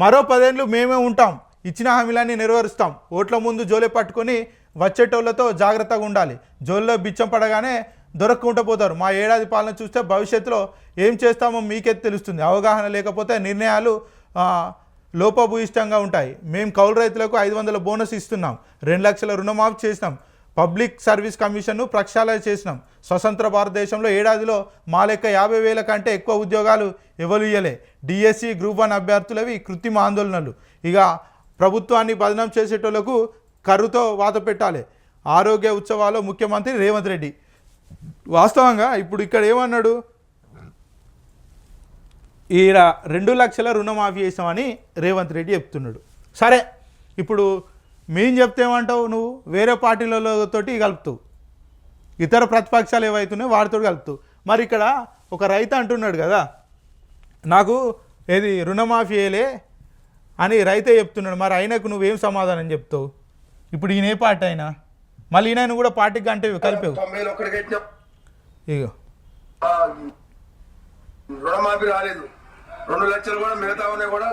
మరో పదేళ్ళు మేమే ఉంటాం. ఇచ్చిన హామీలన్నీ నెరవేరుస్తాం. ఓట్ల ముందు జోలే పట్టుకొని వచ్చేటోళ్ళతో జాగ్రత్తగా ఉండాలి. జోల్లో బిచ్చం పడగానే దొరక్కుంటూ పోతారు. మా ఏడాది పాలన చూస్తే భవిష్యత్తులో ఏం చేస్తామో మీకే తెలుస్తుంది. అవగాహన లేకపోతే నిర్ణయాలు లోపభూయిష్టంగా ఉంటాయి. మేము కౌలు రైతులకు ఐదు వందల బోనస్ ఇస్తున్నాం. రెండు లక్షల రుణమాఫీ చేసినాం. పబ్లిక్ సర్వీస్ కమిషన్ను ప్రక్షాళన చేసినాం. స్వతంత్ర భారతదేశంలో ఏడాదిలో మా లెక్క యాభై వేల కంటే ఎక్కువ ఉద్యోగాలు ఎవరు ఇయ్యలే. డిఎస్సి గ్రూప్ వన్ అభ్యర్థులవి కృత్రిమ ఆందోళనలు. ఇక ప్రభుత్వాన్ని బదనం చేసేటోళ్ళకు కర్రుతో వాత పెట్టాలి. ఆరోగ్య ఉత్సవాల్లో ముఖ్యమంత్రి రేవంత్ రెడ్డి. వాస్తవంగా ఇప్పుడు ఇక్కడ ఏమన్నాడు? ఈడ రెండు లక్షల రుణమాఫీ చేసామని రేవంత్ రెడ్డి చెప్తున్నాడు. సరే ఇప్పుడు మేం చెప్తే ఏమంటావు నువ్వు? వేరే పార్టీలతోటి కలుపుతావు. ఇతర ప్రతిపక్షాలు ఏవైతున్నాయో వాటితో కలుపుతావు. మరి ఇక్కడ ఒక రైతు అంటున్నాడు కదా నాకు ఏది రుణమాఫీ చేయలే అని రైతే చెప్తున్నాడు. మరి ఆయనకు నువ్వేం సమాధానం చెప్తావు? ఇప్పుడు ఈయన ఏ పార్టీ అయినా? మళ్ళీ ఈయన కూడా పార్టీకి అంటే కలిపావు. ఇగో. రుణమాఫీ రాలేదు. రెండు లక్షలు కూడా మిగతా ఉన్నాయి కూడా.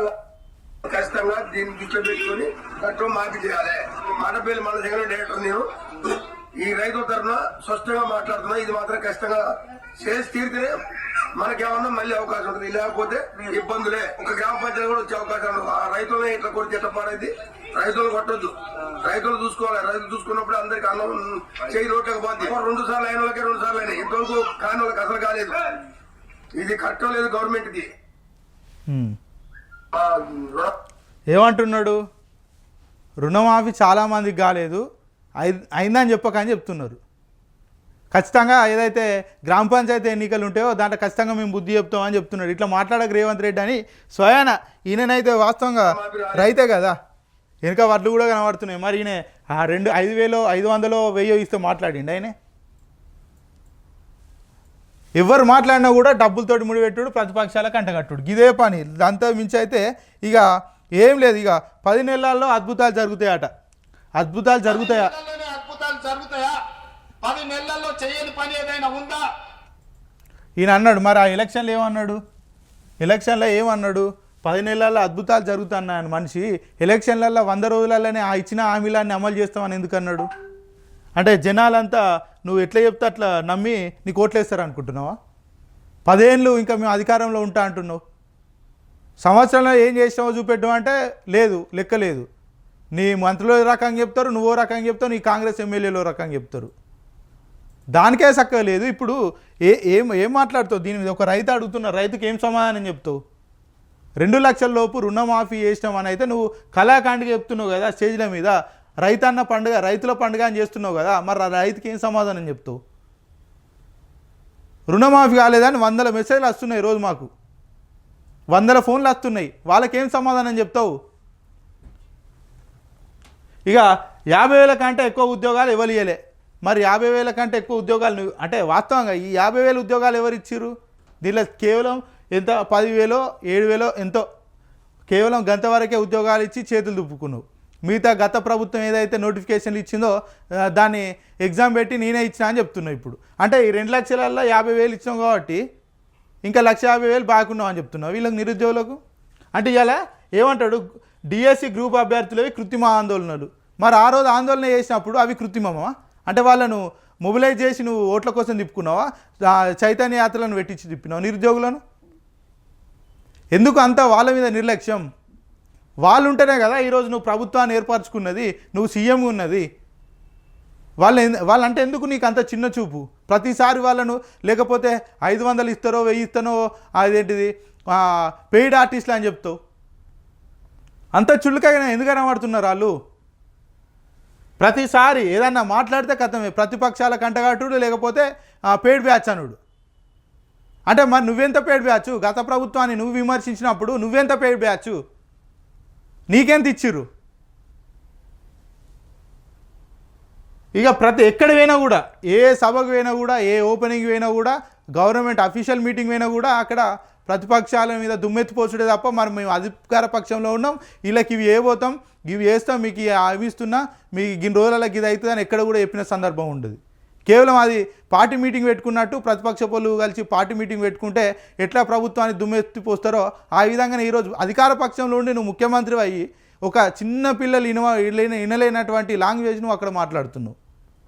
ఖచ్చితంగా దీన్ని దృష్టిలో పెట్టుకొని కట్టు మాఫీ చేయాలి. మాటపల్లి మన దగ్గర డైరెక్టర్ నేను. ఈ రైతు తరఫున స్పష్టంగా మాట్లాడుతున్నా ఇది మాత్రం ఖచ్చితంగా చేసి తీరితేనే మనకేమన్నా మళ్ళీ అవకాశం ఉంటుంది. లేకపోతే ఇబ్బందులే. ఒక గ్రామ పంచాయతీ కూడా వచ్చే అవకాశం ఉండదు. ఆ రైతులను ఇట్లా కొడితే ఎట్లా పాడైంది రైతులు కొట్టొద్దు. రైతులు చూసుకోవాలి. రైతులు చూసుకున్నప్పుడు అందరికి అన్నం చేయి రోడ్లేకపోతే రెండు సార్లు అయిన వాళ్ళకి రెండు సార్లు అయినాయి. ఇంతవరకు కాని వాళ్ళకి అసలు కాలేదు. ఇది కట్టలేదు గవర్నమెంట్కి ఏమంటున్నాడు? రుణమాఫీ చాలామందికి కాలేదు. అయి- అయిందని చెప్పకని చెప్తున్నారు. ఖచ్చితంగా ఏదైతే గ్రామ పంచాయతీ ఎన్నికలు ఉంటాయో దాంట్లో ఖచ్చితంగా మేము బుద్ధి చెప్తామని చెప్తున్నాడు. ఇట్లా మాట్లాడక రేవంత్ రెడ్డి అని స్వయాన ఈయననైతే వాస్తవంగా రైతే కదా. వెనుక వడ్లు కూడా కనబడుతున్నాయి. మరి ఈయన ఆ రెండు ఐదు వేలో ఐదు వందలో వెయ్యో ఇస్తే మాట్లాడిండి ఆయనే. ఎవరు మాట్లాడినా కూడా డబ్బులతోటి ముడిపెట్టుడు ప్రతిపక్షాలకు అంటగట్టుడు. ఇదే పని. దాంతో మించి అయితే ఇక ఏం లేదు. ఇక పది నెలల్లో అద్భుతాలు జరుగుతాయట. అద్భుతాలు జరుగుతాయా? అద్భుతాలు జరుగుతాయా? పది నెలల్లో చేయని పని ఏదైనా ఉందా? ఈయన అన్నాడు మరి ఆ ఎలక్షన్లో ఏమన్నాడు? ఎలక్షన్లో ఏమన్నాడు? పది నెలల్లో అద్భుతాలు జరుగుతున్నాయని. మనిషి ఎలక్షన్లలో వంద రోజులలోనే ఆ ఇచ్చిన హామీలన్నీ అమలు చేస్తామని ఎందుకు అన్నాడు? అంటే జనాలంతా నువ్వు ఎట్లా చెప్తే అట్లా నమ్మి నీకు ఓట్లేస్తారు అనుకుంటున్నావా పదేళ్ళు ఇంకా మేము అధికారంలో ఉంటా అంటున్నావు. సంవత్సరంలో ఏం చేసినావో చూపెట్టు అంటే లేదు లెక్క లేదు. నీ మంత్రులు రకంగా చెప్తారు నువ్వో రకంగా చెప్తావు నీ కాంగ్రెస్ ఎమ్మెల్యేలో రకంగా చెప్తారు. దానికే చక్కగా లేదు. ఇప్పుడు ఏ ఏం ఏం మాట్లాడుతావు? దీని మీద ఒక రైతు అడుగుతున్న రైతుకి ఏం సమాధానం చెప్తావు? రెండు లక్షల లోపు రుణమాఫీ చేసినాం అని అయితే నువ్వు కళాకాండగా చెప్తున్నావు కదా స్టేజ్ల మీద. రైతన్న పండుగ రైతుల పండుగ అని చేస్తున్నావు కదా మరి ఆ రైతుకి ఏం సమాధానం చెప్తావు? రుణమాఫీ కాలేదని వందల మెసేజ్లు వస్తున్నాయి రోజు మాకు. వందల ఫోన్లు వస్తున్నాయి. వాళ్ళకేం సమాధానం చెప్తావు? ఇక యాభై వేల కంటే ఎక్కువ ఉద్యోగాలు ఎవరు ఇవ్వలే మరి యాభై వేల కంటే ఎక్కువ ఉద్యోగాలు నువ్వు అంటే వాస్తవంగా ఈ యాభై వేల ఉద్యోగాలు ఎవరు ఇచ్చిర్రు? దీనిలో కేవలం ఎంత? పదివేలో ఏడు వేలో ఎంతో? కేవలం గంత వరకే ఉద్యోగాలు ఇచ్చి చేతులు దుప్పుకున్నావు మిగతా గత ప్రభుత్వం ఏదైతే నోటిఫికేషన్లు ఇచ్చిందో దాన్ని ఎగ్జామ్ పెట్టి నేనే ఇచ్చిన అని చెప్తున్నా ఇప్పుడు. అంటే ఈ రెండు లక్షలల్లో యాభై వేలు ఇచ్చాం కాబట్టి ఇంకా లక్ష యాభై వేలు బాగున్నావు అని చెప్తున్నావు. వీళ్ళకి నిరుద్యోగులకు? అంటే ఇలా ఏమంటాడు? డిఎస్సి గ్రూప్ అభ్యర్థులవి కృత్రిమ ఆందోళనలు. మరి ఆ రోజు ఆందోళన చేసినప్పుడు అవి కృత్రిమమా? అంటే వాళ్ళను మొబిలైజ్ చేసి నువ్వు ఓట్ల కోసం తిప్పుకున్నావా? చైతన్య యాత్రలను పెట్టించి తిప్పినావు? నిరుద్యోగులను? ఎందుకు అంత వాళ్ళ మీద నిర్లక్ష్యం? వాళ్ళు ఉంటేనే కదా ఈరోజు నువ్వు ప్రభుత్వాన్ని ఏర్పరచుకున్నది నువ్వు సీఎం ఉన్నది. వాళ్ళు వాళ్ళంటే ఎందుకు నీకు అంత చిన్న చూపు? ప్రతిసారి వాళ్ళను లేకపోతే ఐదు వందలు ఇస్తారో వెయ్యి ఇస్తానో అదేంటిది పెయిడ్ ఆర్టిస్టులు అని చెప్తావు. అంత చుళ్ళుకైనా ఎందుకు కనబడుతున్నారు వాళ్ళు? ప్రతిసారి ఏదన్నా మాట్లాడితే కథమే ప్రతిపక్షాల కంటగాటుడు లేకపోతే పెయిడ్ బ్యాచ్ అనుడు. అంటే మరి నువ్వెంత పేడ్ బ్యాచ్ గత ప్రభుత్వాన్ని నువ్వు విమర్శించినప్పుడు నువ్వెంత పేడ్ బ్యాచ్ నీకెంత ఇచ్చిర్రు? ఇక ప్రతి ఎక్కడ పోయినా కూడా ఏ సభకు పోయినా కూడా ఏ ఓపెనింగ్ పోయినా కూడా గవర్నమెంట్ అఫీషియల్ మీటింగ్ పోయినా కూడా అక్కడ ప్రతిపక్షాల మీద దుమ్మెత్తిపోసుడే తప్ప మరి మేము అధికార పక్షంలో ఉన్నాం. వీళ్ళకి ఇవి ఏ పోతాం? ఇవి వేస్తాం. మీకు అవిస్తున్నా అవి ఇస్తున్నా. మీకు ఇన్ని రోజులకి ఇది అవుతుంది అని ఎక్కడ కూడా చెప్పిన సందర్భం ఉండదు. కేవలం అది పార్టీ మీటింగ్ పెట్టుకున్నట్టు ప్రతిపక్ష పనులు కలిసి పార్టీ మీటింగ్ పెట్టుకుంటే ఎట్లా ప్రభుత్వాన్ని దుమ్మెత్తిపోస్తారో ఆ విధంగానే ఈరోజు అధికార పక్షంలో ఉండి నువ్వు ముఖ్యమంత్రి అయ్యి ఒక చిన్న పిల్లలు ఇనవ వినలేనటువంటి లాంగ్వేజ్ నువ్వు అక్కడ మాట్లాడుతున్నావు.